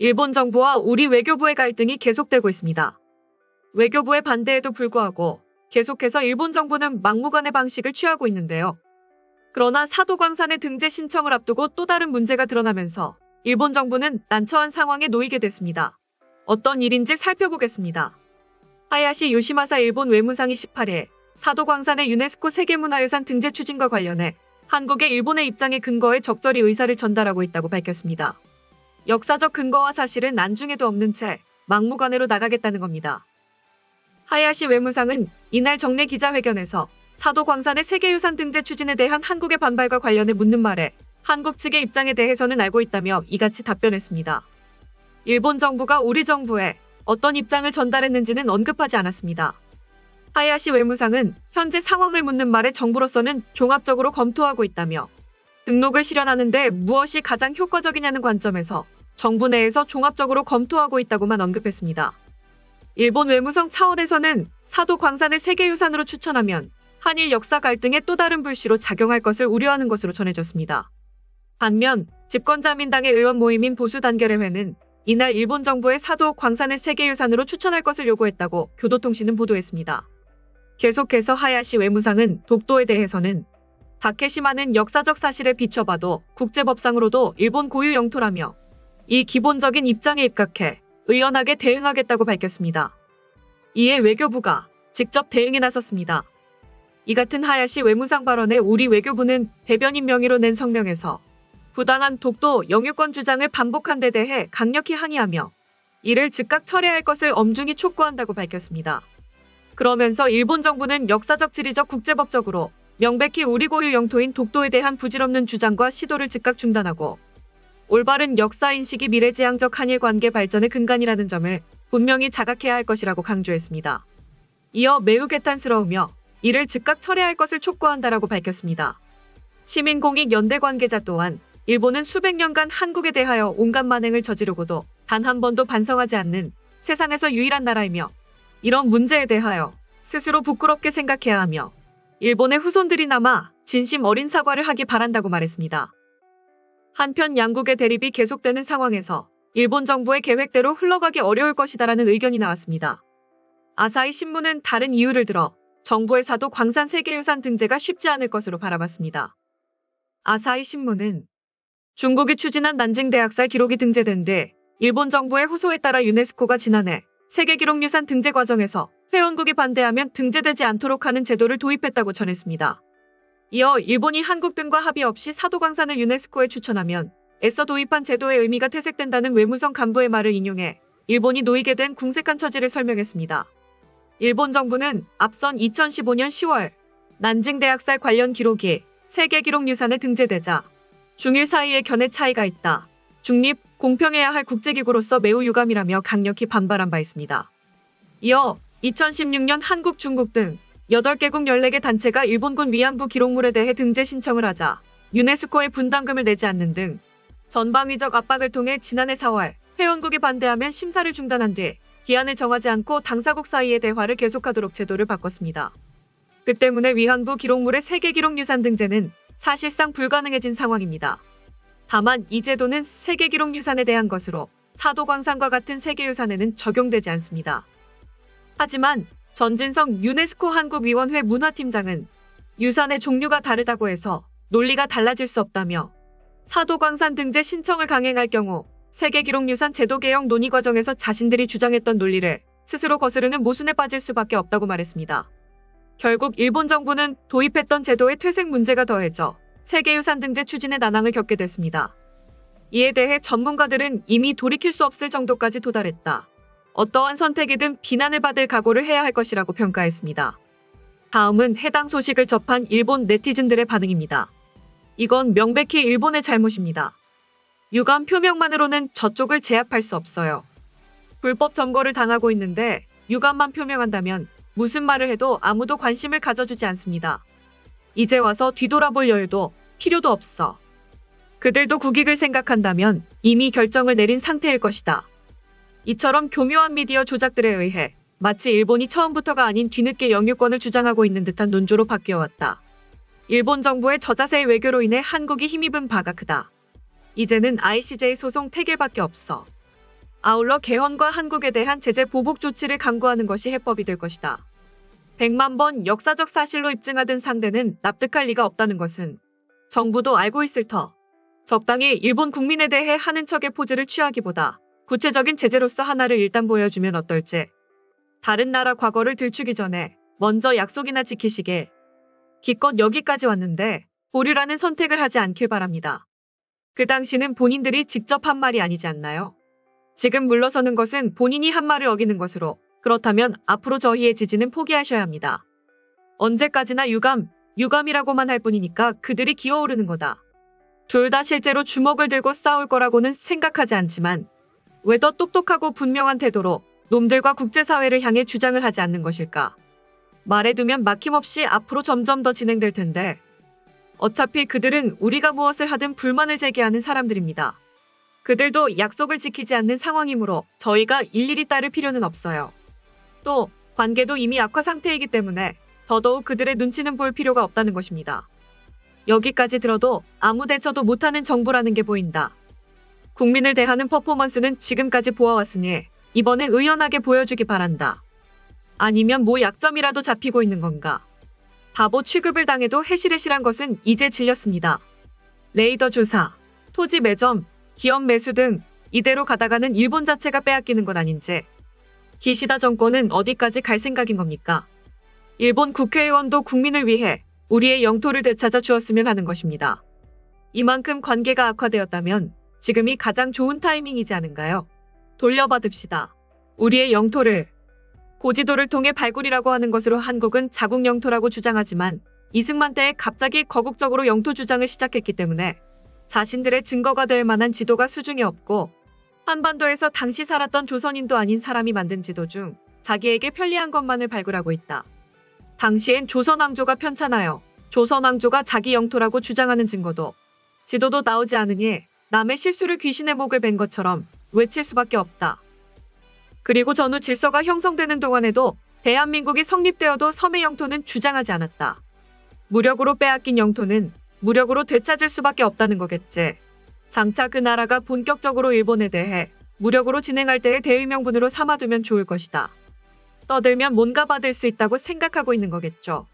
일본 정부와 우리 외교부의 갈등이 계속되고 있습니다. 외교부의 반대에도 불구하고 계속해서 일본 정부는 막무가내 방식을 취하고 있는데요. 그러나 사도광산의 등재 신청을 앞두고 또 다른 문제가 드러나면서 일본 정부는 난처한 상황에 놓이게 됐습니다. 어떤 일인지 살펴보겠습니다. 하야시 요시마사 일본 외무상이 18일 사도광산의 유네스코 세계문화유산 등재 추진과 관련해 한국의 일본의 입장에 근거해 적절히 의사를 전달하고 있다고 밝혔습니다. 역사적 근거와 사실은 안중에도 없는 채 막무가내로 나가겠다는 겁니다. 하야시 외무상은 이날 정례 기자회견에서 사도광산의 세계유산 등재 추진에 대한 한국의 반발과 관련해 묻는 말에 한국 측의 입장에 대해서는 알고 있다며 이같이 답변했습니다. 일본 정부가 우리 정부에 어떤 입장을 전달했는지는 언급하지 않았습니다. 하야시 외무상은 현재 상황을 묻는 말에 정부로서는 종합적으로 검토하고 있다며 등록을 실현하는데 무엇이 가장 효과적이냐는 관점에서 정부 내에서 종합적으로 검토하고 있다고만 언급했습니다. 일본 외무성 차원에서는 사도 광산을 세계유산으로 추천하면 한일 역사 갈등의 또 다른 불씨로 작용할 것을 우려하는 것으로 전해졌습니다. 반면 집권자민당의 의원 모임인 보수단결의회는 이날 일본 정부의 사도 광산을 세계유산으로 추천할 것을 요구했다고 교도통신은 보도했습니다. 계속해서 하야시 외무상은 독도에 대해서는 다케시마는 역사적 사실에 비춰봐도 국제법상으로도 일본 고유 영토라며 이 기본적인 입장에 입각해 의연하게 대응하겠다고 밝혔습니다. 이에 외교부가 직접 대응에 나섰습니다. 이 같은 하야시 외무상 발언에 우리 외교부는 대변인 명의로 낸 성명에서 부당한 독도 영유권 주장을 반복한 데 대해 강력히 항의하며 이를 즉각 철회할 것을 엄중히 촉구한다고 밝혔습니다. 그러면서 일본 정부는 역사적 지리적 국제법적으로 명백히 우리 고유 영토인 독도에 대한 부질없는 주장과 시도를 즉각 중단하고 올바른 역사인식이 미래지향적 한일 관계 발전의 근간이라는 점을 분명히 자각해야 할 것이라고 강조했습니다. 이어 매우 개탄스러우며 이를 즉각 철회할 것을 촉구한다라고 밝혔습니다. 시민공익 연대 관계자 또한 일본은 수백 년간 한국에 대하여 온갖 만행을 저지르고도 단 한 번도 반성하지 않는 세상에서 유일한 나라이며 이런 문제에 대하여 스스로 부끄럽게 생각해야 하며 일본의 후손들이나마 진심 어린 사과를 하기 바란다고 말했습니다. 한편 양국의 대립이 계속되는 상황에서 일본 정부의 계획대로 흘러가기 어려울 것이다라는 의견이 나왔습니다. 아사히 신문은 다른 이유를 들어 정부의 사도 광산 세계유산 등재가 쉽지 않을 것으로 바라봤습니다. 아사히 신문은 중국이 추진한 난징 대학살 기록이 등재된 뒤 일본 정부의 호소에 따라 유네스코가 지난해 세계기록유산 등재 과정에서 회원국이 반대하면 등재되지 않도록 하는 제도를 도입했다고 전했습니다. 이어 일본이 한국 등과 합의 없이 사도광산을 유네스코에 추천하면 애써 도입한 제도의 의미가 퇴색된다는 외무성 간부의 말을 인용해 일본이 놓이게 된 궁색한 처지를 설명했습니다. 일본 정부는 앞선 2015년 10월 난징 대학살 관련 기록이 세계 기록 유산에 등재되자 중일 사이의 견해 차이가 있다. 중립, 공평해야 할 국제기구로서 매우 유감이라며 강력히 반발한 바 있습니다. 이어 2016년 한국, 중국 등 8개국 14개 단체가 일본군 위안부 기록물에 대해 등재 신청을 하자 유네스코에 분담금을 내지 않는 등 전방위적 압박을 통해 지난해 4월 회원국이 반대하면 심사를 중단한 뒤 기한을 정하지 않고 당사국 사이의 대화를 계속하도록 제도를 바꿨습니다. 그 때문에 위안부 기록물의 세계 기록 유산 등재는 사실상 불가능해진 상황입니다. 다만 이 제도는 세계 기록 유산에 대한 것으로 사도광산과 같은 세계유산에는 적용되지 않습니다. 하지만 전진성 유네스코 한국위원회 문화팀장은 유산의 종류가 다르다고 해서 논리가 달라질 수 없다며 사도광산 등재 신청을 강행할 경우 세계기록유산 제도 개혁 논의 과정에서 자신들이 주장했던 논리를 스스로 거스르는 모순에 빠질 수밖에 없다고 말했습니다. 결국 일본 정부는 도입했던 제도의 퇴색 문제가 더해져 세계유산 등재 추진의 난항을 겪게 됐습니다. 이에 대해 전문가들은 이미 돌이킬 수 없을 정도까지 도달했다. 어떠한 선택이든 비난을 받을 각오를 해야 할 것이라고 평가했습니다. 다음은 해당 소식을 접한 일본 네티즌들의 반응입니다. 이건 명백히 일본의 잘못입니다. 유감 표명만으로는 저쪽을 제압할 수 없어요. 불법 점거를 당하고 있는데 유감만 표명한다면 무슨 말을 해도 아무도 관심을 가져주지 않습니다. 이제 와서 뒤돌아볼 여유도 필요도 없어. 그들도 국익을 생각한다면 이미 결정을 내린 상태일 것이다. 이처럼 교묘한 미디어 조작들에 의해 마치 일본이 처음부터가 아닌 뒤늦게 영유권을 주장하고 있는 듯한 논조로 바뀌어왔다. 일본 정부의 저자세의 외교로 인해 한국이 힘입은 바가 크다. 이제는 ICJ 소송 태길밖에 없어. 아울러 개헌과 한국에 대한 제재 보복 조치를 강구하는 것이 해법이 될 것이다. 100만 번 역사적 사실로 입증하던 상대는 납득할 리가 없다는 것은 정부도 알고 있을 터. 적당히 일본 국민에 대해 하는 척의 포즈를 취하기보다 구체적인 제재로서 하나를 일단 보여주면 어떨지. 다른 나라 과거를 들추기 전에 먼저 약속이나 지키시게. 기껏 여기까지 왔는데 보류라는 선택을 하지 않길 바랍니다. 그 당시는 본인들이 직접 한 말이 아니지 않나요? 지금 물러서는 것은 본인이 한 말을 어기는 것으로 그렇다면 앞으로 저희의 지지는 포기하셔야 합니다. 언제까지나 유감, 유감이라고만 할 뿐이니까 그들이 기어오르는 거다. 둘 다 실제로 주먹을 들고 싸울 거라고는 생각하지 않지만 왜더 똑똑하고 분명한 태도로 놈들과 국제사회를 향해 주장을 하지 않는 것일까? 말해두면 막힘없이 앞으로 점점 더 진행될 텐데 어차피 그들은 우리가 무엇을 하든 불만을 제기하는 사람들입니다. 그들도 약속을 지키지 않는 상황이므로 저희가 일일이 따를 필요는 없어요. 또 관계도 이미 악화 상태이기 때문에 더더욱 그들의 눈치는 볼 필요가 없다는 것입니다. 여기까지 들어도 아무 대처도 못하는 정부라는 게 보인다. 국민을 대하는 퍼포먼스는 지금까지 보아왔으니 이번엔 의연하게 보여주기 바란다. 아니면 뭐 약점이라도 잡히고 있는 건가? 바보 취급을 당해도 해실해실한 것은 이제 질렸습니다. 레이더 조사, 토지 매점, 기업 매수 등 이대로 가다가는 일본 자체가 빼앗기는 건 아닌지 기시다 정권은 어디까지 갈 생각인 겁니까? 일본 국회의원도 국민을 위해 우리의 영토를 되찾아 주었으면 하는 것입니다. 이만큼 관계가 악화되었다면 지금이 가장 좋은 타이밍이지 않은가요? 돌려받읍시다. 우리의 영토를 고지도를 통해 발굴이라고 하는 것으로 한국은 자국 영토라고 주장하지만 이승만 때에 갑자기 거국적으로 영토 주장을 시작했기 때문에 자신들의 증거가 될 만한 지도가 수중에 없고 한반도에서 당시 살았던 조선인도 아닌 사람이 만든 지도 중 자기에게 편리한 것만을 발굴하고 있다. 당시엔 조선 왕조가 편찮아요. 조선 왕조가 자기 영토라고 주장하는 증거도 지도도 나오지 않으니 남의 실수를 귀신의 목을 벤 것처럼 외칠 수밖에 없다. 그리고 전후 질서가 형성되는 동안에도 대한민국이 성립되어도 섬의 영토는 주장하지 않았다. 무력으로 빼앗긴 영토는 무력으로 되찾을 수밖에 없다는 거겠지. 장차 그 나라가 본격적으로 일본에 대해 무력으로 진행할 때의 대의명분으로 삼아두면 좋을 것이다. 떠들면 뭔가 받을 수 있다고 생각하고 있는 거겠죠.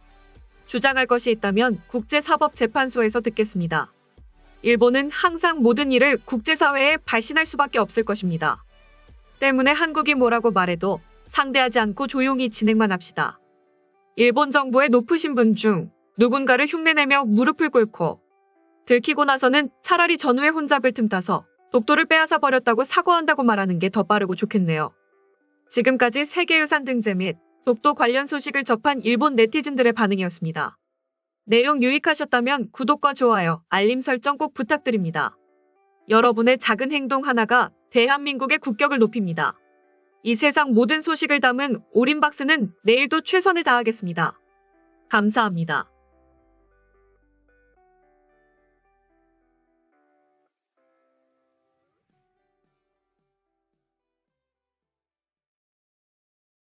주장할 것이 있다면 국제사법재판소에서 듣겠습니다. 일본은 항상 모든 일을 국제사회에 발신할 수밖에 없을 것입니다. 때문에 한국이 뭐라고 말해도 상대하지 않고 조용히 진행만 합시다. 일본 정부의 높으신 분 중 누군가를 흉내내며 무릎을 꿇고 들키고 나서는 차라리 전후에 혼잡을 틈타서 독도를 빼앗아 버렸다고 사과한다고 말하는 게 더 빠르고 좋겠네요. 지금까지 세계유산 등재 및 독도 관련 소식을 접한 일본 네티즌들의 반응이었습니다. 내용 유익하셨다면 구독과 좋아요, 알림 설정 꼭 부탁드립니다. 여러분의 작은 행동 하나가 대한민국의 국격을 높입니다. 이 세상 모든 소식을 담은 오린박스는 내일도 최선을 다하겠습니다. 감사합니다.